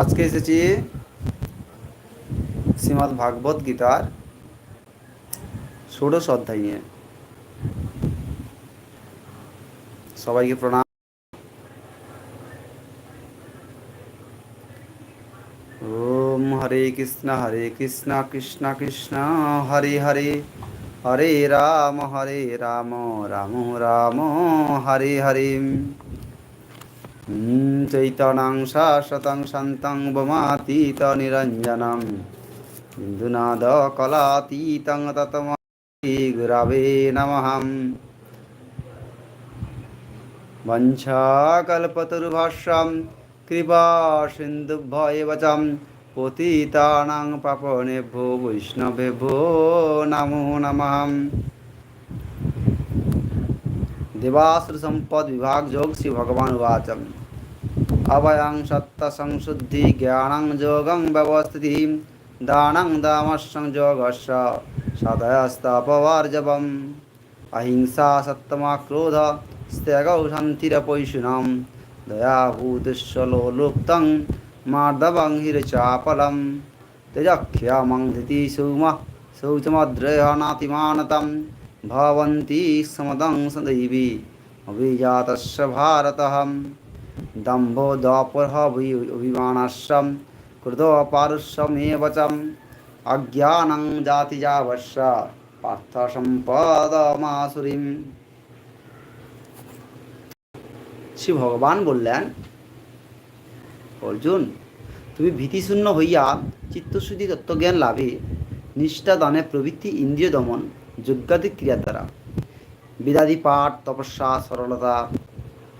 আজকে এসেছি শ্রীমদ্ ভাগবত গীতার ষোড়শ অধ্যায় নিয়ে। সবাইকে প্রণাম। ওম হরে কৃষ্ণ হরে কৃষ্ণ কৃষ্ণ কৃষ্ণ, হরে হরে। হরে রাম হরে রাম রাম রাম, হরে হরে। চৈতনাং শাশ্বতং শান্তং বমাতীত নিরঞ্জনং বিন্দুনাদ কলাতীতং ততমী গুরাবে নমহম वंशाकल्पतरुभाष्यं कृपासिन्धुभ्य एव च पतितानां पापनेभ्यो वैष्णवेभ्यो नमो नमः देवासुर संपद विभाग योग श्री भगवान वाचम अभयं सत्त संशुद्धि ज्ञानं योगं व्यवस्थिति दानं दामस्सं योगस्य सदयस्तपवार्जवम् अहिंसा सत्तमा क्रोध स्त्यगौ शान्तिरपैशुनं दयाभूतिश्वलोलुप्तं मार्दवं हिरचापलं त्यजख्यामं धृति सौमः शौचमद्रयनातिमानतं ভবন্তি সমদং সদৈবী অভিজাতস্য ভারতহম দম্ভোদপরহভিমানাশ্রম কৃতপারুষ্যমেব চ অজ্ঞানং জাতি যাবস্য পার্থ শ্রী ভগবান বললেন অর্জুন তুমি ভীতিশূন্য হইয়া চিত্তশুদ্ধি তত্ত্বজ্ঞান লাভে নিষ্ঠা দানে প্রভৃতি ইন্দ্রিয় দমন যজ্ঞাদি ক্রিয়ার দ্বারা। বেদাদি পাঠ, তপস্যা, সরলতা,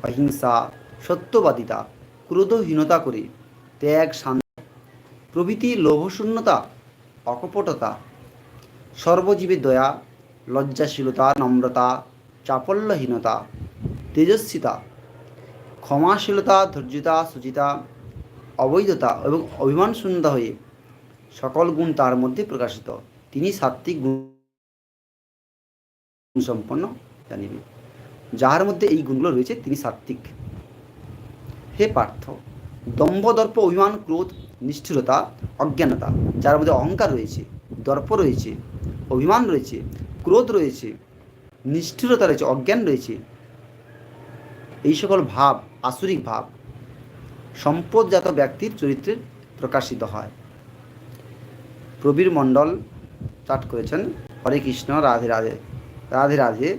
অহিংসা, সত্যবাদিতা, ক্রোধহীনতা করে ত্যাগ, শান্তি, প্রভৃতি লোভশূন্যতা, অকপটতা সর্বজীবের দয়া, লজ্জাশীলতা, নম্রতা, চাপল্যহীনতা, তেজস্বিতা, ক্ষমাশীলতা, ধৈর্যতা, সুচিতা, অবৈধতা এবং অভিমান শূন্যতা হয়ে সকল গুণ তার মধ্যে প্রকাশিত। তিনি সাত্ত্বিক গুণ সম্পন্ন জানিবে। যাহার মধ্যে এই গুণগুলো রয়েছে, তিনি সাত্ত্বিক। হে পার্থ দম্ভ দর্প অভিমান, ক্রোধ, নিষ্ঠুরতা, অজ্ঞানতা, যার মধ্যে অহংকার রয়েছে, দর্প রয়েছে, অভিমান রয়েছে, ক্রোধ রয়েছে, নিষ্ঠুরতা রয়েছে, অজ্ঞান রয়েছে, এই সকল ভাব, আসুরিক ভাব, সম্পদজাত ব্যক্তির চরিত্রের প্রকাশিত হয়। প্রবীর মণ্ডল চাট করেছেন, হরে কৃষ্ণ, রাধে রাধে। রাধে রাধে।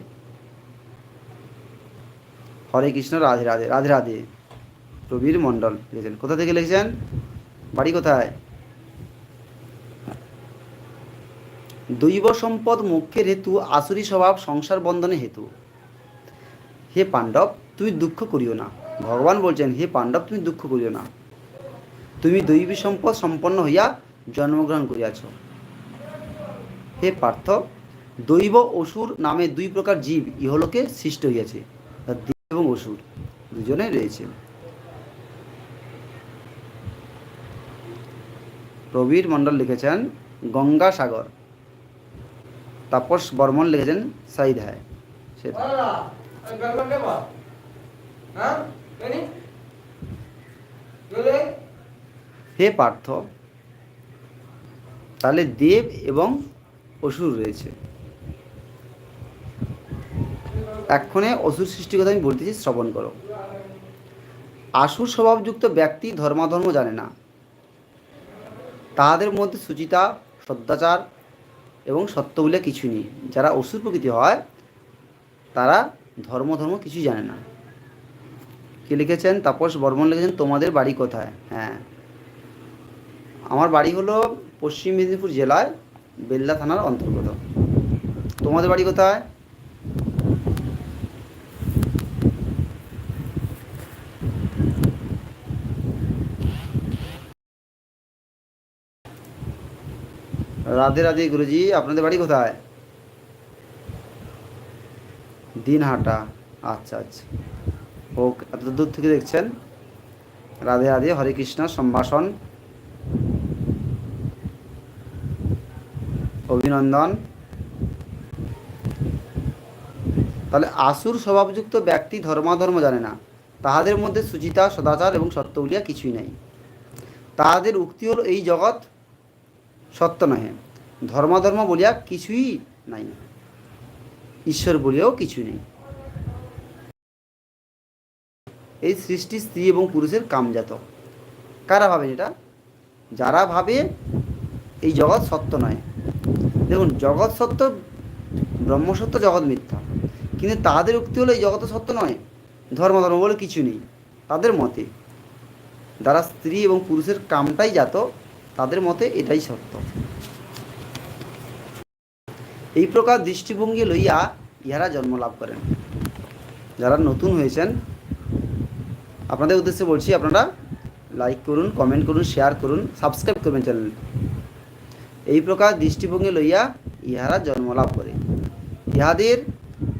হরে কৃষ্ণ, রাধে রাধে রাধে রাধে। প্রবীর মণ্ডল লিখেছেন কোথা থেকে লিখেছেন? বাড়ি কোথায়? দৈব সম্পদ মুখ্যের হেতু, আসুরি স্বভাব সংসার বন্ধনে হেতু। হে পাণ্ডব, তুমি দুঃখ করিও না। ভগবান বলছেন, হে পাণ্ডব, তুমি দুঃখ করিও না। তুমি দৈবী সম্পদ সম্পন্ন হইয়া জন্মগ্রহণ করিয়াছ। হে পার্থ দৈব অসুর নামে দুই প্রকার জীব ইহলোকে সৃষ্ট হইয়াছে। দেব এবং অসুর দুজনেই রয়েছে। প্রবীর মণ্ডল লিখেছেন গঙ্গাসাগর তাপস বর্মন লিখেছেন সাইদ সেটা। হে পার্থ, তাহলে দেব এবং অসুর রয়েছে। এক্ষণে অসুর সৃষ্টির কথা আমি বলতেছি, শ্রবণ করো। আসুর স্বভাবযুক্ত ব্যক্তি ধর্মাধর্ম জানে না। তাহাদের মধ্যে সুচিতা, সদাচার এবং সত্য বলে কিছু নেই। যারা অসুর প্রকৃতি হয়, তারা ধর্ম ধর্ম কিছুই জানে না। কে লিখেছেন? তাপস বর্মন লিখেছেন, তোমাদের বাড়ি কোথায়? হ্যাঁ। আমার বাড়ি হলো পশ্চিম মেদিনীপুর জেলায় বেল্লা থানার অন্তর্গত। তোমাদের বাড়ি কোথায়? রাধে রাধে গুরুজি, আপনাদের বাড়ি কোথায়? দিনহাটা। আচ্ছা আচ্ছা। ও এত দূর থেকে দেখছেন। রাধে রাধে, হরে কৃষ্ণ, সম্ভাষণ। অভিনন্দন। তাহলে আসুর স্বভাবযুক্ত ব্যক্তি ধর্মাধর্ম জানে না। তাহাদের মধ্যে সুচিতা, সদাচার এবং সত্য বলিয়া কিছুই নাই। তাহাদের উক্তি হলো এই জগৎ সত্য নহে। ধর্মাধর্ম বলিয়া কিছুই নাই। ঈশ্বর বলিয়াও কিছু নেই। এই সৃষ্টি স্ত্রী এবং পুরুষের কামজাত কারা ভাবে এটা? যারা ভাবে এই জগৎ সত্য নয়। দেখুন, জগৎ সত্য, ব্রহ্ম সত্য, জগৎ মিথ্যা। কিন্তু তাদের উক্তি হলো এই জগৎ সত্য নয়। ধর্ম ধর্ম বলে কিছু নেই। তাদের মতে, যারা স্ত্রী এবং পুরুষের কামটাই জাত, তাদের মতে এটাই সত্য। এই প্রকার দৃষ্টিভঙ্গি লইয়া ইহারা জন্ম লাভ করেন। যারা নতুন হয়েছেন, আপনাদের উদ্দেশ্যে বলছি, আপনারা লাইক করুন কমেন্ট করুন শেয়ার করুন সাবস্ক্রাইব করবেন চ্যানেল এই প্রকার দৃষ্টিভঙ্গি লইয়া ইহারা জন্ম লাভ করে। ইহাদের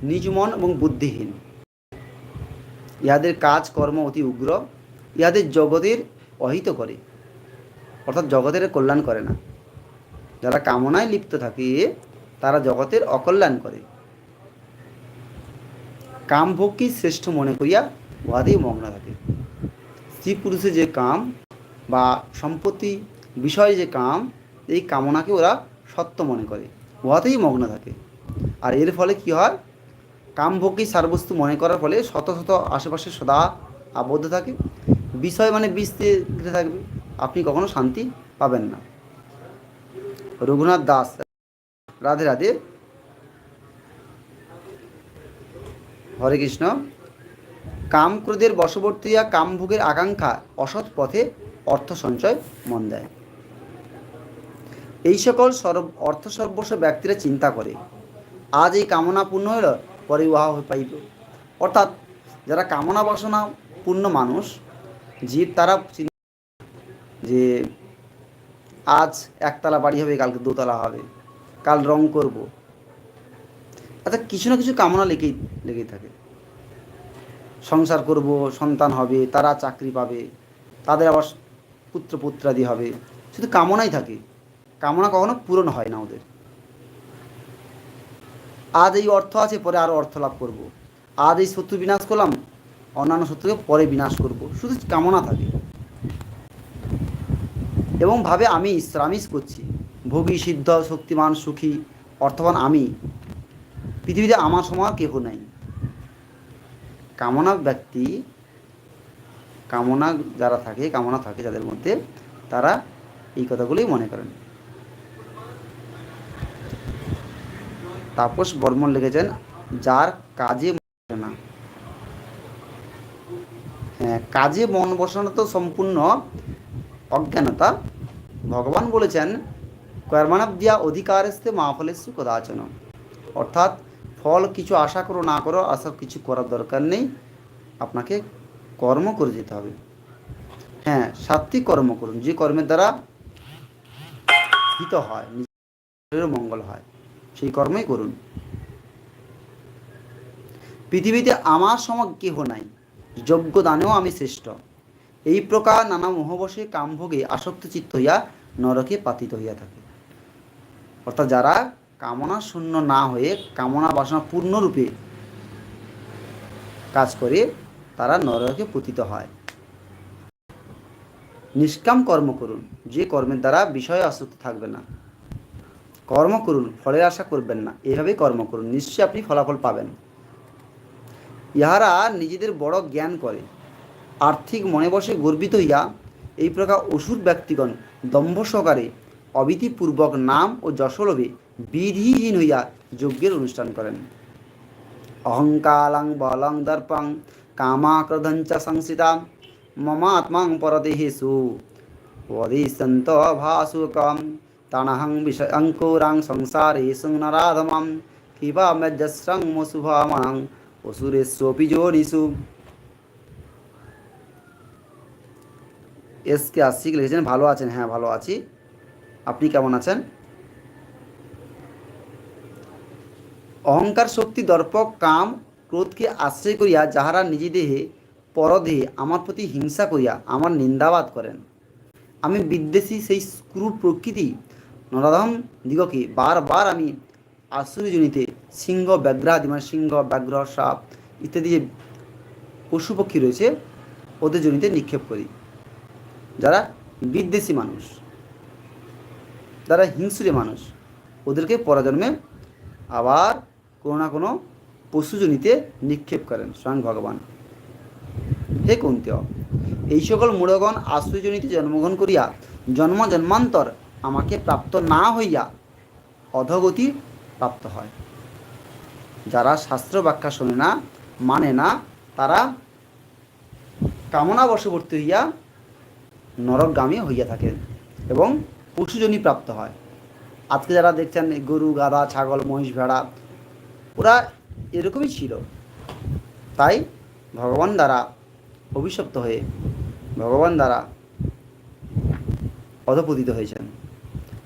নিজ মন এবং বুদ্ধিহীন। ইহাদের কাজ, কর্ম অতি উগ্র। ইহাদের জগতের অহিত করে। অর্থাৎ জগতের কল্যাণ করে না। যারা কামনায় লিপ্ত থাকে তারা জগতের অকল্যাণ করে। কাম ভোগকেই শ্রেষ্ঠ মনে করিয়া উহাতেই মগ্ন থাকে। স্ত্রী পুরুষের যে কাম বা সম্পত্তি, বিষয়ে যে কাম, এই কামনাকে ওরা সত্য মনে করে। উহাতেই মগ্ন থাকে। আর এর ফলে কি হয়? কাম ভোগকেই সারবস্তু মনে করার ফলে শত শত আশেপাশে সদা আবদ্ধ থাকে। বিষয় মানে বিষ থাকবে। আপনি কখনো শান্তি পাবেন না। রঘুনাথ দাস রাধে রাধে। হরে কৃষ্ণ। কাম ক্রোধের বশবর্তী হইয়া কামভোগের আকাঙ্ক্ষা অসৎ পথে অর্থ সঞ্চয় মন দেয়। এই সকল সর্ব অর্থ সর্বস্ব ব্যক্তিরা চিন্তা করে, আজ এই কামনা পূর্ণ হইল, পরে উহা পাইব অর্থাৎ যারা কামনা বাসনা পূর্ণ মানুষ, জীব তারা যে আজ একতলা বাড়ি হবে, কালকে দোতলা হবে। কাল রং করব। অর্থাৎ কিছু না কিছু কামনা লেগেই লেগেই থাকে। সংসার করব, সন্তান হবে, তারা চাকরি পাবে, তাদের আবার পুত্র পুত্রাদি হবে। শুধু কামনাই থাকে। কামনা কখনো পূরণ হয় না ওদের। আজ এই অর্থ আছে, পরে আরও অর্থ লাভ করব। আজ এই শত্রু বিনাশ করলাম, অন্যান্য শত্রুকে পরে বিনাশ করব। শুধু কামনা থাকে। এবং ভাবে আমি আমিষ করছি। ভোগী, সিদ্ধ, শক্তিমান, সুখী, অর্থবান আমি। পৃথিবীতে আমার সময় কেহ নাই। কামনা ব্যক্তি, কামনা যারা থাকে, কামনা থাকে যাদের মধ্যে, তারা এই কথাগুলোই মনে করেন। তাপস বর্মন লিখেছেন, যার কাজে না। হ্যাঁ কাজে মন বসানো তো সম্পূর্ণ অজ্ঞানতা। ভগবান বলেছেন কর্মানব্দিয়া অধিকারস্তে মা ফলেস্য কদাচন অর্থাৎ ফল কিছু আশা করো না করো আশা কিছু করার দরকার নেই আপনাকে কর্ম করে যেতে হবে হ্যাঁ সাত্বিক কর্ম করুন যে কর্মের দ্বারা হিত হয় নিজের মঙ্গল হয় সেই কর্মই করুন। পৃথিবীতে আমার সম কেহ নাই যোগ্য দানেও আমি শ্রেষ্ঠ। এই প্রকার নানা মোহবশে কামভোগে আসক্ত চিত্ত হইয়া নরকে পাতিত হইয়া থাকে। অর্থাৎ যারা কামনা শূন্য না হয়ে কামনা বাসনা পূর্ণরূপে কাজ করে, তারা নরকে পতিত হয়। নিষ্কাম কর্ম করুন, যে কর্মের দ্বারা বিষয়ে আসক্ত থাকবে না। কর্ম করুন, ফলের আশা করবেন না, এভাবেই কর্ম করুন, নিশ্চয়ই আপনি ফলাফল পাবেন। ইহারা নিজেদের বড় জ্ঞান করে। আর্থিক মনে বসে গর্বিত হইয়া এই প্রকার অসুর ব্যক্তিগণ দম্ভ সহকারে অবিধিপূর্বক নাম ও যশোলভে বিধিহীন হইয়া যজ্ঞের অনুষ্ঠান করেন। অহংকালং বলং দর্পং কামাক্রধঞ্চ সংসিতা মম আত্মাং পরদেহেশু পদিশন্ত ভাসুকম তানহং বিষয়ঙ্কুরাং সংসারে সুনরাধমাম কিবা মজ্জস্রং মসুভামাং অসুরেশ্বপি জোনিষু। এসকে আশিক লিখেছেন, ভালো আছেন? হ্যাঁ ভালো আছি। আপনি কেমন আছেন? অহংকার, শক্তি দর্প কাম, ক্রোধকে আশ্রয় করিয়া যাহারা নিজে দেহে, পরদেহে আমার প্রতি হিংসা করিয়া আমার নিন্দাবাদ করেন। আমি বিদ্বেষী সেই ক্রূর প্রকৃতি। নরাধম দিগকে বারবার আমি আশ্রয়জনিতে সিংহ ব্যাঘ্রাদি মানে সিংহ, ব্যাঘ্র, সাপ ইত্যাদি যে পশু পক্ষী রয়েছে, ওদের জনিতে নিক্ষেপ করি। যারা বিদ্বেষী মানুষ। যারা হিংসুরে মানুষ। ওদেরকে পরাজন্মে আবার কোনো না কোনো পশুজনিতে নিক্ষেপ করেন স্বয়ং ভগবান। হে কুন্তীয়, এই সকল মূঢ়গণ আশ্রয়জনিতে জন্মগ্রহণ করিয়া জন্ম জন্মান্তর আমাকে প্রাপ্ত না হইয়া অধগতি প্রাপ্ত হয়। যারা শাস্ত্র ব্যাখ্যা শোনে না মানে না, তারা কামনা বশবর্তী হইয়া নরকগামী হইয়া থাকে এবং পশুজনী প্রাপ্ত হয়। আজকে যারা দেখছেন গরু, গাধা, ছাগল, মহিষ, ভেড়া, ওরা এরকমই ছিল। তাই ভগবান দ্বারা অভিশপ্ত হয়ে ভগবান দ্বারা অধপতিত হয়েছেন।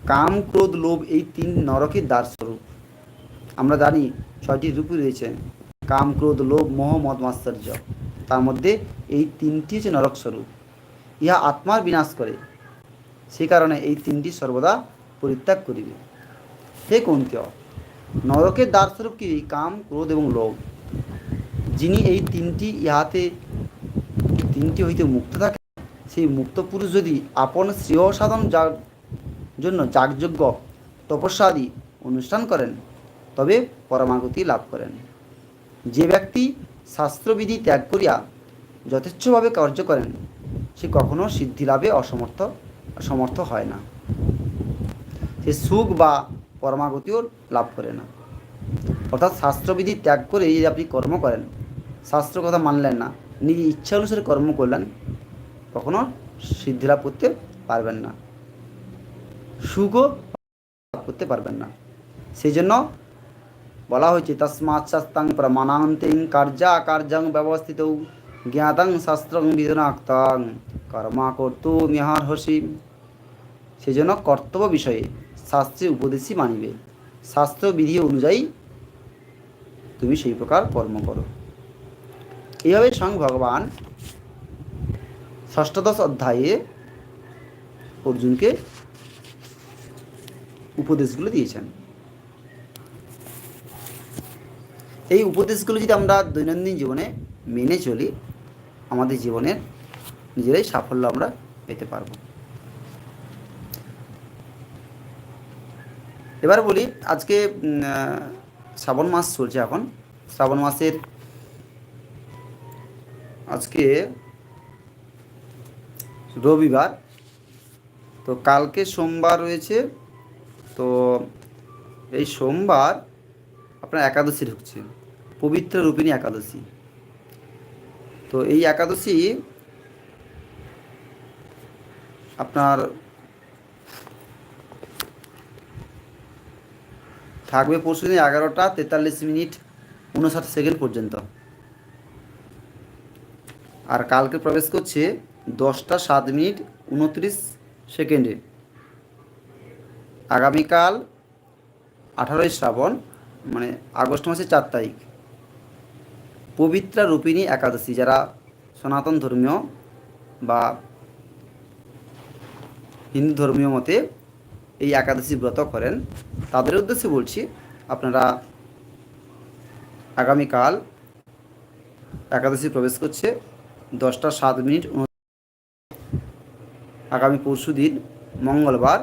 কাম, ক্রোধ, লোভ এই তিন নরকের দ্বার স্বরূপ আমরা জানি ছয়টি রূপ রয়েছে। কাম, ক্রোধ, লোভ, মোহ, মদ মাশ্চর্য তার মধ্যে এই তিনটি হচ্ছে নরক স্বরূপ। ইহা আত্মার বিনাশ করে। সে কারণে এই তিনটি সর্বদা পরিত্যাগ করিবে। হে কন্তীয় নরকের দ্বারস্বরূপ কি কাম, ক্রোধ এবং লোভ? যিনি এই তিনটি ইহাতে, তিনটি হইতে মুক্ত থাকে, সেই মুক্ত পুরুষ যদি আপন শ্রেয় সাধন জন্য যাগযজ্ঞ তপস্যাদি অনুষ্ঠান করেন, তবে পরমাগতি লাভ করেন। যে ব্যক্তি শাস্ত্রবিধি ত্যাগ করিয়া যথেচ্ছভাবে কার্য করেন, সে কখনো সিদ্ধি লাভে অসমর্থ সমর্থ হয় না। সে সুখ বা পরমাগতিও লাভ করে না। অর্থাৎ শাস্ত্রবিধি ত্যাগ করে যদি আপনি কর্ম করেন শাস্ত্র কথা মানলেন না নিজে ইচ্ছা অনুসারে কর্ম করলেন, কখনো সিদ্ধি লাভ করতে পারবেন না। সুখও লাভ করতে পারবেন না। সেই জন্য বলা হয়েছে, তসমাৎ শাস্তাং প্রমাণান্তিং কার্যা কার্যং ব্যবস্থিত জ্ঞাতং শাস্ত্রং বিধনাক্তাং কর্মা কর্তু মিহার হসি সেই জন্য কর্তব্য বিষয়ে শাস্ত্রের উপদেশই মানিবে। শাস্ত্র বিধি অনুযায়ী তুমি সেই প্রকার কর্ম করো। এইভাবে স্বয়ং ভগবান ষষ্ঠদশ অধ্যায়ে অর্জুনকে উপদেশগুলো দিয়েছেন। এই উপদেশগুলো যদি আমরা দৈনন্দিন জীবনে মেনে চলি, আমাদের জীবনের নিজেরাই সাফল্য আমরা পেতে পারব। এবার বলি, আজকে শ্রাবণ মাস চলছে এখন। শ্রাবণ মাসের আজকে রবিবার, তো কালকে সোমবার রয়েছে, তো এই সোমবার আপনার একাদশী ঢুকছে, পবিত্র রূপিণী একাদশী। তো এই একাদশী আপনার থাকবে পরশু দিন এগারোটা তেতাল্লিশ মিনিট উনষাট সেকেন্ড পর্যন্ত। আর কালকে প্রবেশ করছে দশটা সাত মিনিট উনত্রিশ সেকেন্ডে। আগামীকাল আঠারোই শ্রাবণ মানে আগস্ট মাসের চার তারিখ। পবিত্রা রূপিণী একাদশী, যারা সনাতন ধর্মীয় বা হিন্দু ধর্মীয় মতে এই একাদশী ব্রত করেন। তাদের উদ্দেশ্যে বলছি, আপনারা আগামীকাল একাদশী প্রবেশ করছে, দশটা সাত মিনিট আগামী পরশু দিন, মঙ্গলবার,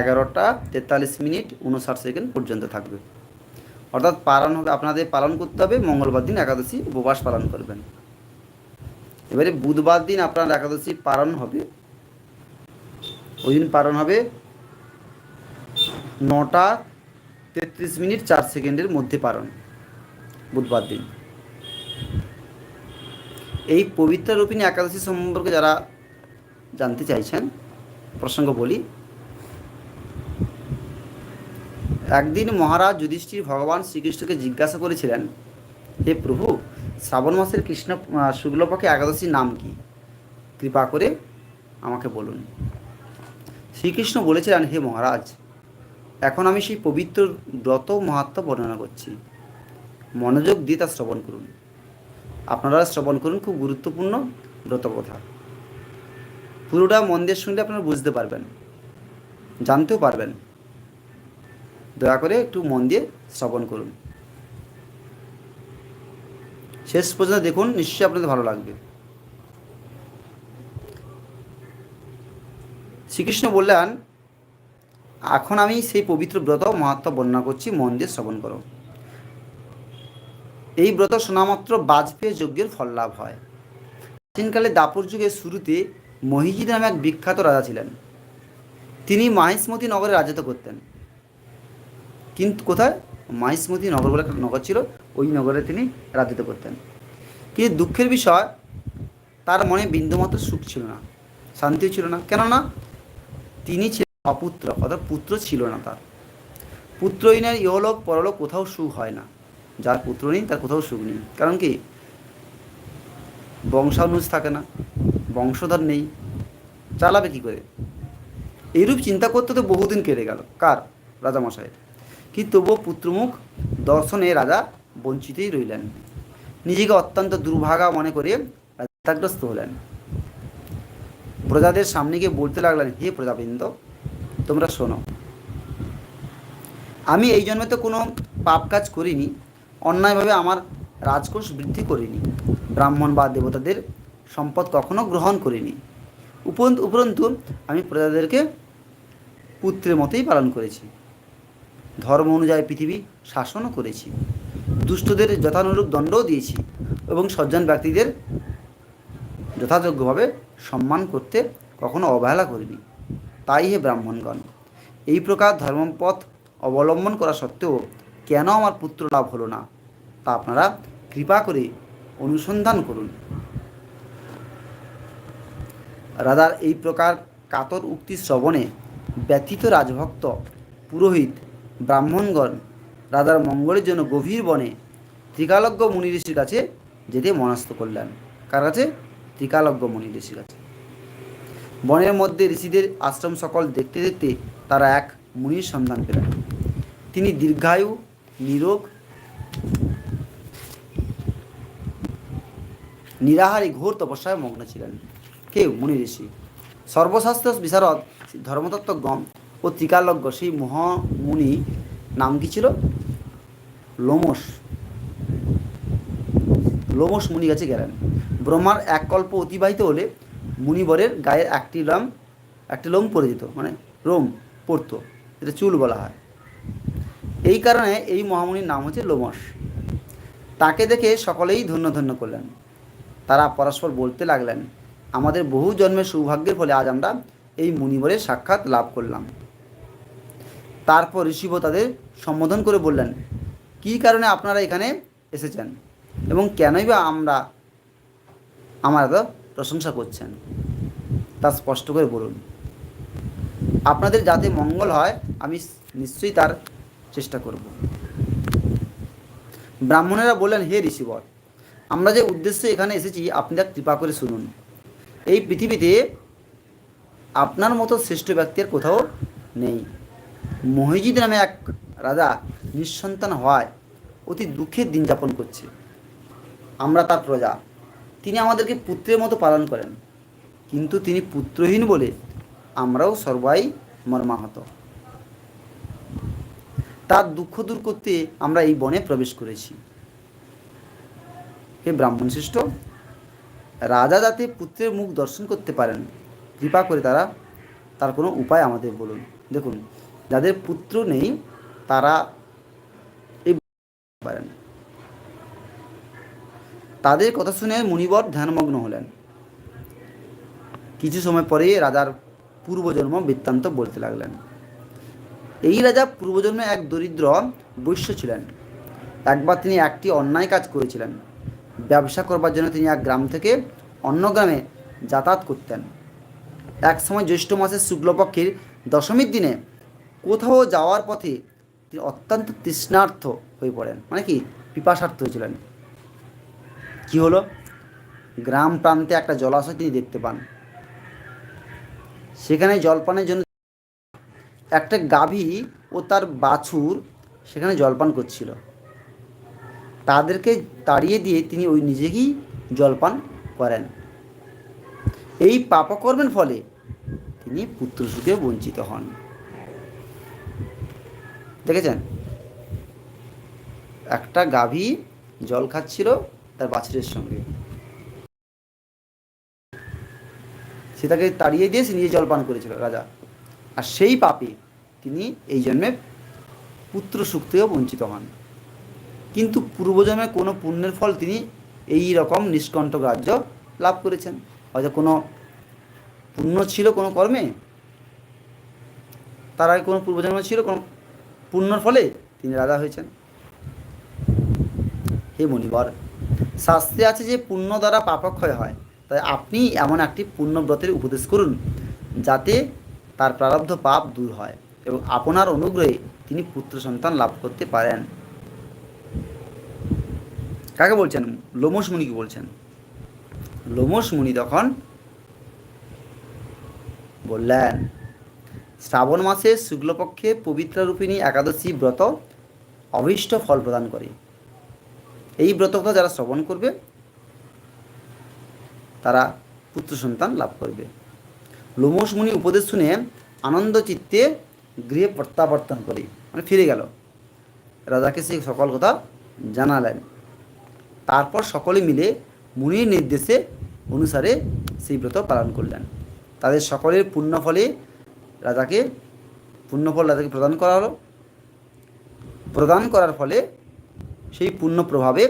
এগারোটা তেতাল্লিশ মিনিট উনষাট সেকেন্ড পর্যন্ত থাকবে। অর্থাৎ পালন হবে আপনাদের পালন করতে হবে, মঙ্গলবার দিন একাদশী উপবাস পালন করবেন। এবারে বুধবার দিন আপনার একাদশী পালন হবে ওই দিন পালন হবে নটা তেত্রিশ মিনিট চার সেকেন্ডের মধ্যে পালন বুধবার দিন। এই পবিত্র রূপিণী একাদশী সম্পর্কে যারা জানতে চাইছেন, প্রসঙ্গ বলি। একদিন মহারাজ যুধিষ্ঠির ভগবান শ্রীকৃষ্ণকে জিজ্ঞাসা করেছিলেন, হে প্রভু, শ্রাবণ মাসের কৃষ্ণ শুক্লপক্ষে একাদশীর নাম কি? কৃপা করে আমাকে বলুন। শ্রীকৃষ্ণ বলেছিলেন, হে মহারাজ, এখন আমি সেই পবিত্র ব্রত মাহাত্ম বর্ণনা করছি। মনোযোগ দিয়ে তা শ্রবণ করুন। আপনারা শ্রবণ করুন, খুব গুরুত্বপূর্ণ ব্রত কথা পুরোটা মন দিয়ে শুনলে আপনারা বুঝতে পারবেন, জানতেও পারবেন। দয়া করে একটু মন দিয়ে শ্রবণ করুন। শেষ পর্যন্ত দেখুন, নিশ্চয়ই আপনাদের ভালো লাগবে। শ্রীকৃষ্ণ বললেন, এখন আমি সেই পবিত্র ব্রত মাহাত্ম বর্ণনা করছি, মন দিয়ে শ্রবণ করো। এই ব্রত শোনামাত্র বাজপেয়ী যজ্ঞের ফল লাভ হয়। প্রাচীনকালে দাপর যুগের শুরুতে মহিজিদ নামে এক বিখ্যাত রাজা ছিলেন। তিনি মাহিসমতি নগরে রাজত্ব করতেন। কিন্তু কোথায়? মাহিসমতি নগর বলে একটা নগর ছিল, ওই নগরে তিনি রাজত্ব করতেন। কিন্তু দুঃখের বিষয়, তার মনে বিন্দুমাত্র সুখ ছিল না, শান্তিও ছিল না। কেননা তিনি ছিলেন অপুত্র অর্থাৎ পুত্র ছিল না তার। পুত্রহীনের ইহলোক, পরলোক কোথাও সুখ হয় না। যার পুত্র নেই, তার কোথাও সুখ নেই। কারণ কি? বংশানুজ থাকে না, বংশধর নেই। চালাবে কি করে? এইরূপ চিন্তা করতে তো বহুদিন কেটে গেল। কার? রাজামশাইয়ের। কিন্তু তবুও পুত্রমুখ দর্শনে রাজা বঞ্চিতই রইলেন। নিজেকে অত্যন্ত দুর্ভাগা মনে করে রাজাগ্রস্ত হলেন। প্রজাদের সামনে গিয়ে বলতে লাগলেন হে প্রজাবৃন্দ, তোমরা শোনো। আমি এই জন্মে তো কোনো পাপ কাজ করিনি, অন্যায়ভাবে আমার রাজকোষ বৃদ্ধি করিনি, ব্রাহ্মণ বা দেবতাদের সম্পদ কখনো গ্রহণ করিনি। উপরন্তু উপরন্তু আমি প্রজাদেরকে পুত্রের মতোই পালন করেছি। ধর্ম অনুযায়ী পৃথিবী শাসনও করেছি। দুষ্টদের যথানুরূপ দণ্ডও দিয়েছি এবং সজ্জন ব্যক্তিদের যথাযোগ্যভাবে সম্মান করতে কখনো অবহেলা করিনি। তাই হে ব্রাহ্মণগণ, এই প্রকার ধর্মপথ অবলম্বন করা সত্ত্বেও কেন আমার পুত্র লাভ হলো না, তা আপনারা কৃপা করে অনুসন্ধান করুন। রাজার এই প্রকার কাতর উক্তি শ্রবণে ব্যথিত রাজভক্ত পুরোহিত ব্রাহ্মণগণ রাজার মঙ্গলের জন্য গভীর বনে ত্রিকালজ্ঞ মুনি ঋষির কাছে যেতে মনস্থ করলেন। কার কাছে? ত্রিকালজ্ঞ মুনি ঋষির কাছে। বনের মধ্যে ঋষিদের আশ্রম সকল দেখতে দেখতে তারা এক মুনির সন্ধান পেলেন। তিনি দীর্ঘায়ু, নিরোগ, নিরাহারি ঘোর তপস্যায় মগ্ন ছিলেন। কেউ মুনি ঋষি, সর্বশাস্ত্র বিশারদ ধর্মতত্ত্বজ্ঞ ও ত্রিকালজ্ঞ সেই মহামুনি নাম কি ছিল? লোমস লোমস মুনি কাছে গেলেন। ব্রহ্মার এক কল্প অতিবাহিত হলে মুনিবরের গায়ে একটি লোম একটি লোম পড়ে যেত মানে রোম পড়তো এটা চুল বলা হয়। এই কারণে এই মহামুনির নাম হচ্ছে লোমস তাকে দেখে সকলেই ধন্য ধন্য করলেন। তারা পরস্পর বলতে লাগলেন, আমাদের বহু জন্মের সৌভাগ্যের ফলে আজ আমরা এই মুনিবরের সাক্ষাৎ লাভ করলাম। তারপর ঋষিব তাদের সম্বোধন করে বললেন, কী কারণে আপনারা এখানে এসেছেন এবং কেনই বা আমরা আমার এত প্রশংসা করছেন। তা স্পষ্ট করে বলুন। আপনাদের যাতে মঙ্গল হয়, আমি নিশ্চয়ই তার চেষ্টা করব। ব্রাহ্মণেরা বললেন, হে ঋষিবর, আমরা যে উদ্দেশ্যে এখানে এসেছি আপনারা কৃপা করে শুনুন। এই পৃথিবীতে আপনার মতো শ্রেষ্ঠ ব্যক্তির কোথাও নেই। মহিজিদ নামে এক রাজা নিঃসন্তান হওয়ায় অতি দুঃখের দিন যাপন করছে। আমরা তার প্রজা। তিনি আমাদেরকে পুত্রের মতো পালন করেন। কিন্তু তিনি পুত্রহীন বলে আমরাও সর্বাই মর্মাহত। তার দুঃখ দূর করতে আমরা এই বনে প্রবেশ করেছি। হে ব্রাহ্মণ শ্রেষ্ঠ রাজা যাতে পুত্রের মুখ দর্শন করতে পারেন, কৃপা করে তারা তার কোনো উপায় আমাদের বলুন। দেখুন, যাদের পুত্র নেই, তারা এই পারেন তাদের কথা শুনে মুনিবর ধ্যানমগ্ন হলেন। কিছু সময় পরে রাজার পূর্বজন্ম বৃত্তান্ত বলতে লাগলেন। এই রাজা পূর্বজন্মে এক দরিদ্র বৈশ্য ছিলেন। একবার তিনি একটি অন্যায় কাজ করেছিলেন। ব্যবসা করবার জন্য তিনি এক গ্রাম থেকে অন্য গ্রামে যাতায়াত করতেন। এক সময় জ্যৈষ্ঠ মাসের শুক্লপক্ষের দশমীর দিনে কোথাও যাওয়ার পথে তিনি অত্যন্ত তৃষ্ণার্থ হয়ে পড়েন। মানে কি? পিপাসার্থ হয়েছিলেন। কি হলো? গ্রাম প্রান্তে একটা জলাশয় তিনি দেখতে পান। সেখানে জলপানের জন্য একটা গাভী ও তার বাছুর সেখানে জলপান করছিল। তাদেরকে তাড়িয়ে দিয়ে তিনি ওই নিজেকেই জলপান করেন। এই পাপকর্মের ফলে তিনি পুত্রসুখে বঞ্চিত হন। দেখেছেন? একটা গাভী জল খাচ্ছিল তার বাছুরের সঙ্গে। সীতাকে তাড়িয়ে দিয়ে সে নিজে জল পান করেছিল, রাজা। আর সেই পাপে তিনি এই জন্মে পুত্র সুখ থেকেও বঞ্চিত হন। কিন্তু পূর্বজন্মে কোনো পুণ্যের ফল তিনি এই রকম নিষ্কণ্টক রাজ্য লাভ করেছেন। হয়তো কোনো পুণ্য ছিল কোনো কর্মে, তার আগে কোনো পূর্বজন্ম ছিল কোনো পুণ্যর ফলে তিনি রাজা হয়েছেন। হে মণিবর শাস্ত্রে আছে যে পুণ্য দ্বারা পাপক্ষয় হয়। তাই আপনি এমন একটি পুণ্যব্রতের উপদেশ করুন, যাতে তার প্রারব্ধ পাপ দূর হয় এবং আপনার অনুগ্রহে তিনি পুত্র সন্তান লাভ করতে পারেন। কাকে বলছেন? লোমস মুনিকে বলছেন? লোমস মুনি তখন বললেন, শ্রাবণ মাসে শুক্লপক্ষে পবিত্র রূপিণী একাদশী ব্রত অভীষ্ট ফল প্রদান করে। এই ব্রত কথা যারা শ্রবণ করবে, তারা পুত্র সন্তান লাভ করবে। লোমস মুনি উপদেশ শুনে আনন্দ চিত্তে গৃহে প্রত্যাবর্তন করে মানে ফিরে গেল। রাজাকে সেই সকল কথা জানালেন। তারপর সকলে মিলে মুনির নির্দেশে অনুসারে সেই ব্রত পালন করলেন। তাদের সকলের পুণ্যফলে রাজাকে, পুণ্যফল রাজাকে প্রদান করা হলো। প্রদান করার ফলে সেই পুণ্য প্রভাবে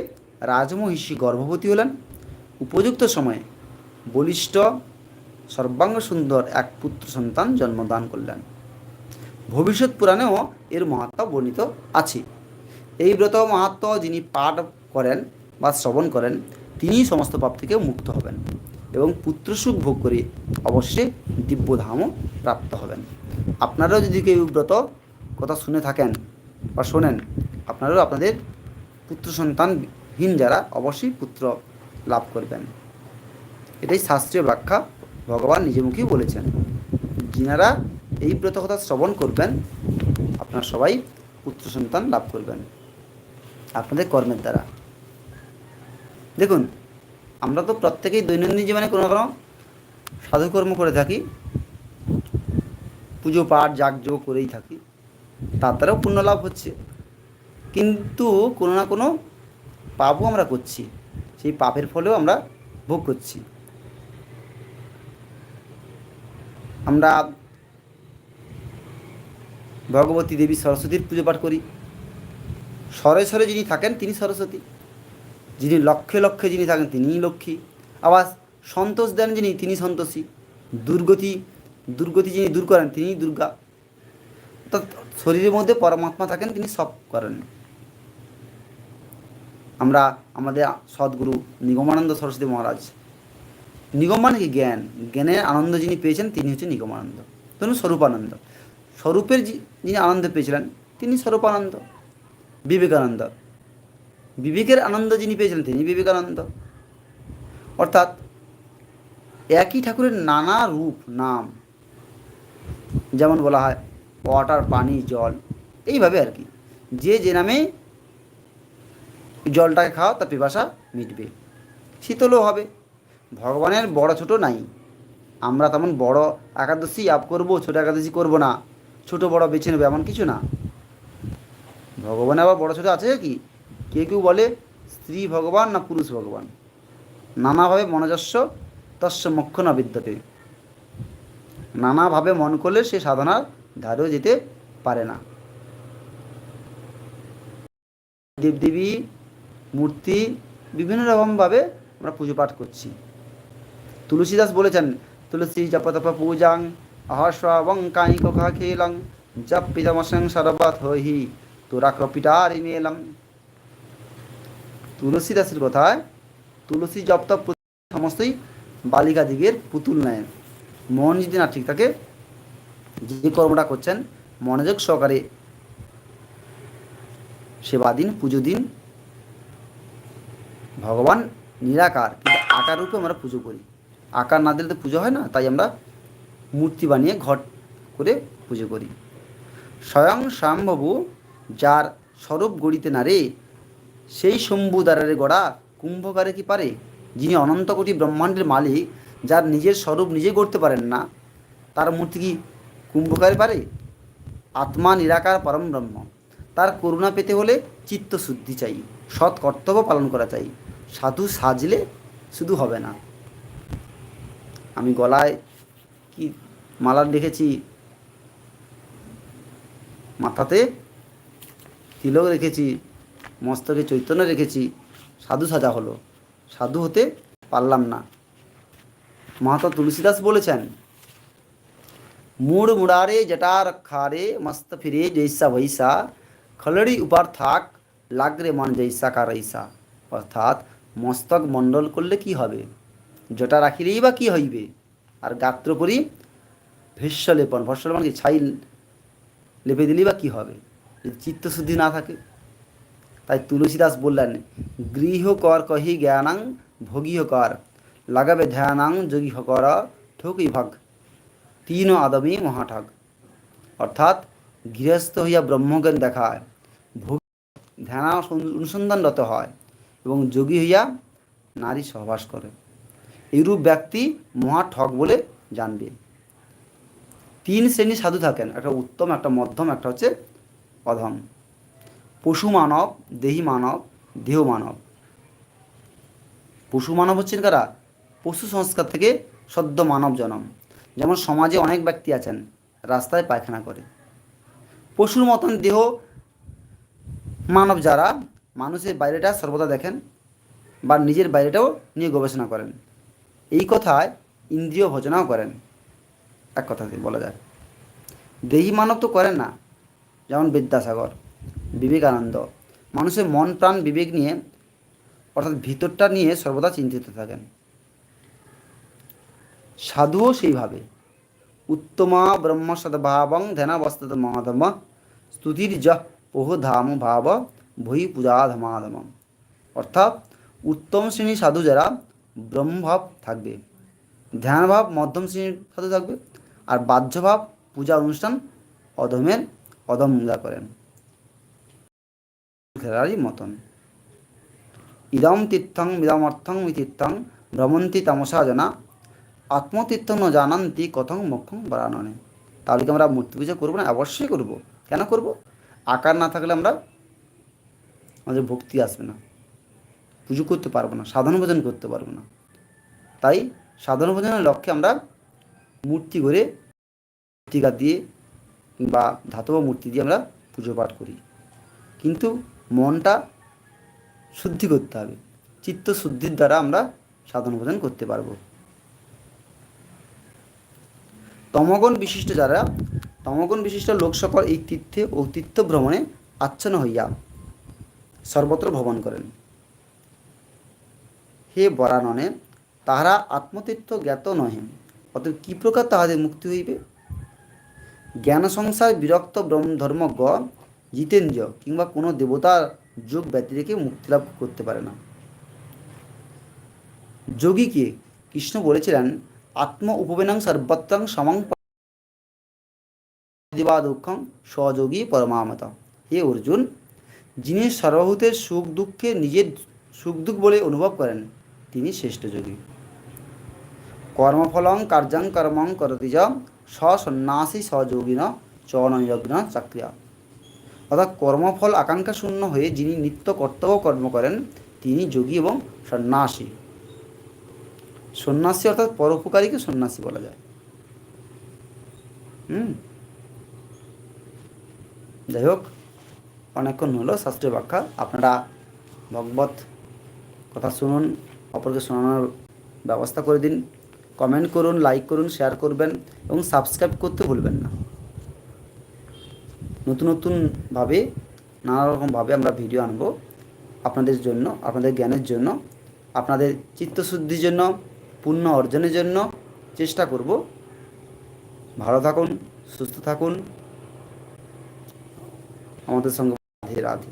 রাজমহিষী গর্ভবতী হলেন। উপযুক্ত সময়ে বলিষ্ঠ, সর্বাঙ্গ সুন্দর এক পুত্র সন্তান জন্মদান করলেন। ভবিষ্যৎ পুরাণেও এর মাহাত্ম বর্ণিত আছে। এই ব্রত মাহাত্ম যিনি পাঠ করেন বা শ্রবণ করেন, তিনিই সমস্ত পাপ থেকে মুক্ত হবেন এবং পুত্রসুখ ভোগ করে অবশ্যই দিব্যধামও প্রাপ্ত হবেন। আপনারাও যদি কেউ ব্রত কথা শুনে থাকেন বা শোনেন, আপনারাও আপনাদের পুত্র সন্তানহীন যারা অবশ্যই পুত্র লাভ করবেন। এটাই শাস্ত্রীয় ব্যাখ্যা, ভগবান নিজে মুখেই বলেছেন। যিনারা এই ব্রত কথা শ্রবণ করবেন, আপনারা সবাই পুত্র সন্তান লাভ করবেন, আপনাদের কর্মের দ্বারা। দেখুন, আমরা তো প্রত্যেকেই দৈনন্দিন জীবনে কোনো কোনো সাধুকর্ম করে থাকি, পুজো পাঠ যাগযোগ করেই থাকি, তার দ্বারাও পুণ্য লাভ হচ্ছে। কিন্তু কোনো না কোনো পাপও আমরা করছি। সেই পাপের ফলেও আমরা ভোগ করছি। আমরা ভগবতী দেবী সরস্বতীর পুজো পাঠ করি। স্বরে যিনি থাকেন তিনি সরস্বতী। যিনি লক্ষে লক্ষে যিনি থাকেন তিনিই লক্ষ্মী। আবার সন্তোষ দেন যিনি তিনি সন্তোষী। দুর্গতি দুর্গতি যিনি দূর করেন তিনিই দুর্গা। অর্থাৎ শরীরের মধ্যে পরমাত্মা থাকেন তিনি সব করেন। আমরা আমাদের সদ্গুরু নিগমানন্দ সরস্বতী মহারাজ। নিগম কি? জ্ঞান। জ্ঞানের আনন্দ যিনি পেয়েছেন, তিনি হচ্ছেন নিগমানন্দ। ধরুন স্বরূপানন্দ। স্বরূপের যিনি আনন্দ পেয়েছিলেন, তিনি স্বরূপানন্দ। বিবেকানন্দ। বিবেকের আনন্দ যিনি পেয়েছিলেন, তিনি বিবেকানন্দ। অর্থাৎ একই ঠাকুরের নানা রূপ, নাম, যেমন বলা হয়, ওয়াটার, পানি, জল, এইভাবে আর কি। যে যে নামে জলটাকে খাও, তার পিপাসা মিটবে। শীতলও হবে। ভগবানের বড় ছোট নাই। আমরা তেমন বড় একাদশী আপ করব, ছোট একাদশী করব না। ছোট বড় বেছে নেবে এমন কিছু না। ভগবান আবার বড় ছোট আছে কি? কেউ কেউ বলে স্ত্রী ভগবান না পুরুষ ভগবান। নানাভাবে মনজস্ব তস্য মোক্ষ না বিদ্যতে নানাভাবে মন করলে সে সাধনার ধারেও যেতে পারে না। দেবদেবী মূর্তি বিভিন্ন রকমভাবে আমরা পুজো পাঠ করছি। তুলসীদাস বলেছেন, তুলসী জপতপ পূজাং অহস্বং কায়িক খেলং জপ পিতমসং সর্বত হহি তোরা কপিটারি মেলং তুলসীদাসের কথায় তুলসী জপ তপ সমস্তই বালিকা দিগের পুতুল নেয়। মন যদি না ঠিক থাকে, যে কর্মটা করছেন, মনোযোগ সহকারে সেবা দিন, পুজো দিন ভগবান নিরাকার, কিন্তু আকার রূপে আমরা পুজো করি। আকার না দিলে তো পুজো হয় না, তাই আমরা মূর্তি বানিয়ে ঘট করে পুজো করি। স্বয়ং স্বয়ংবাবু যার স্বরূপ গড়িতে না রে, সেই শম্ভু দ্বারারে গড়া কুম্ভকারে কি পারে? যিনি অনন্ত কোটি ব্রহ্মাণ্ডের মালিক, যার নিজের স্বরূপ নিজে গড়তে পারেন না, তার মূর্তি কি কুম্ভকারে পারে? আত্মা নিরাকার পরম ব্রহ্ম। তার করুণা পেতে হলে চিত্ত শুদ্ধি চাই, সৎ কর্তব্য পালন করা চাই। সাধু সাজলে শুধু হবে না। আমি গলায় কি মালার রেখেছি? মাথাতে তিলক রেখেছি, মস্তকে চৈতন্য রেখেছি, সাধু সাজা হলো। সাধু হতে পারলাম না। মাহাতা তুলসীদাস বলেছেন, মুড় মুড়ারে জটা রক্ষারে মস্ত ফিরে জৈসা ভৈসা, খলড়ি উপার থাক, লাগরে মান জৈসা কারইসা অর্থাৎ মস্তক মণ্ডল করলে কি হবে? জটা রাখিলেই বা কি হইবে? আর গাত্র করি ভেষ্য লেপন ভস্য লেপন কি ছাই লেপে দিলেই বা কি হবে? যদি চিত্তশুদ্ধি না থাকে? তাই তুলসীদাস বললেন গৃহ কর কহি জ্ঞানাং ভোগী কর। লাগাবে ধ্যানাং যোগী কর ঠকি ভাগ। তিন আদমি মহাঠাগ। অর্থাৎ গৃহস্থ হইয়া ব্রহ্মজ্ঞান দেখায়। ভোগ ধ্যান অনুসন্ধানরত হয়। এবং যোগী হইয়া নারী সহবাস করে। এইরূপ ব্যক্তি মহা ঠগ বলে জানবে। তিন শ্রেণি সাধু থাকেন, একটা উত্তম, একটা মধ্যম, একটা হচ্ছে অধম। পশু মানব, দেহি মানব, দেহ মানব। পশু মানব হচ্ছেন কারা? পশু সংস্কার থেকে সদ্য মানব জনম। যেমন সমাজে অনেক ব্যক্তি আছেন, রাস্তায় পায়খানা করে। পশুর মতন দেহ মানব যারা মানুষের বাইরেটা সর্বদা দেখেন বা নিজের বাইরেটাও নিয়ে গবেষণা করেন। এই কথায় ইন্দ্রিয় ভোজনাও করেন। এক কথাতে বলা যায়। দেহি মানব তো করেন না, যেমন বিদ্যাসাগর, বিবেকানন্দ। মানুষের মন প্রাণ বিবেক নিয়ে, অর্থাৎ ভিতরটা নিয়ে সর্বদা চিন্তিত থাকেন। সাধুও সেইভাবে। উত্তমা ব্রহ্ম সদ্ভাবং ধ্যানাবস্থিত মাধম স্তুতির য ওহ ধাম ভাব ধমাধম অর্থাৎ উত্তম শ্রেণির সাধু যারা ব্রহ্মভাব থাকবে। ধ্যানভাব মধ্যম শ্রেণির সাধু থাকবে আর বাহ্যভাব পূজা অনুষ্ঠান অধমের অধম পূজা করেন। খেলারই মতন। ইদম তীর্থং মিদমর্থং তীর্থং ভ্রমন্তি তামসা জনা আত্মতীর্থ ন জানান্তি কথং মক্ষং বারাননে। তাহলে কি আমরা মূর্তি পুজো করব না? অবশ্যই করব। কেন করব? আকার না থাকলে আমরা আমাদের ভক্তি আসবে না। পুজো করতে পারব না, সাধন ভোজন করতে পারব না। তাই সাধারণ ভোজনের লক্ষ্যে আমরা মূর্তি করে টিকা দিয়ে কিংবা ধাতব মূর্তি দিয়ে আমরা পুজো পাঠ করি। কিন্তু মনটা শুদ্ধি করতে হবে, চিত্ত শুদ্ধির দ্বারা আমরা সাধন ভোজন করতে পারব। তমগণ বিশিষ্ট যারা, তমগণ বিশিষ্ট লোক সকল এই তীর্থে ও তীর্থ ভ্রমণে আচ্ছন্ন হইয়া সর্বত্র ভ্রমণ করেন। হে বরাননে, তাহারা আত্মতীর্থ জ্ঞাত নহে। অতএব কি প্রকার তাহাদের মুক্তি হইবে? জ্ঞান সংসার বিরক্ত ধর্মজ্ঞ জিতেন্দ্র কিংবা কোনো দেবতার যোগ ব্যতি রেখে মুক্তি লাভ করতে পারে না। যোগীকে কৃষ্ণ বলেছিলেন, আত্ম উপবেনং সর্বত্রং সমং দিবা দুঃখং সহযোগী পরমামত। হে অর্জুন যিনি সর্বভূতের সুখ দুঃখে নিজের সুখ দুঃখ বলে অনুভব করেন, তিনি শ্রেষ্ঠ যোগী। কর্মফলং কার্যং কর্মং করতি য সন্ন্যাসী সহযোগিন চরণযজ্ঞ চাক্রিয়া। অর্থাৎ কর্মফল আকাঙ্ক্ষা শূন্য হয়ে যিনি নিত্য কর্তব্য কর্ম করেন, তিনি যোগী এবং সন্ন্যাসী। সন্ন্যাসী অর্থাৎ পরোপকারীকে সন্ন্যাসী বলা যায়। হুম? যাই হোক অনেকক্ষণ হলো, শাস্ত্রীয় ব্যাখ্যা। আপনারা ভগবত কথা শুনুন, অপরকে শোনানোর ব্যবস্থা করে দিন। কমেন্ট করুন, লাইক করুন, শেয়ার করবেন এবং সাবস্ক্রাইব করতে ভুলবেন না। নতুন নতুনভাবে নানা রকমভাবে আমরা ভিডিও আনব আপনাদের জন্য, আপনাদের জ্ঞানের জন্য, আপনাদের চিত্তশুদ্ধির জন্য পুণ্য অর্জনের জন্য চেষ্টা করব। ভালো থাকুন, সুস্থ থাকুন। আমাদের সঙ্গে রাধে রাধে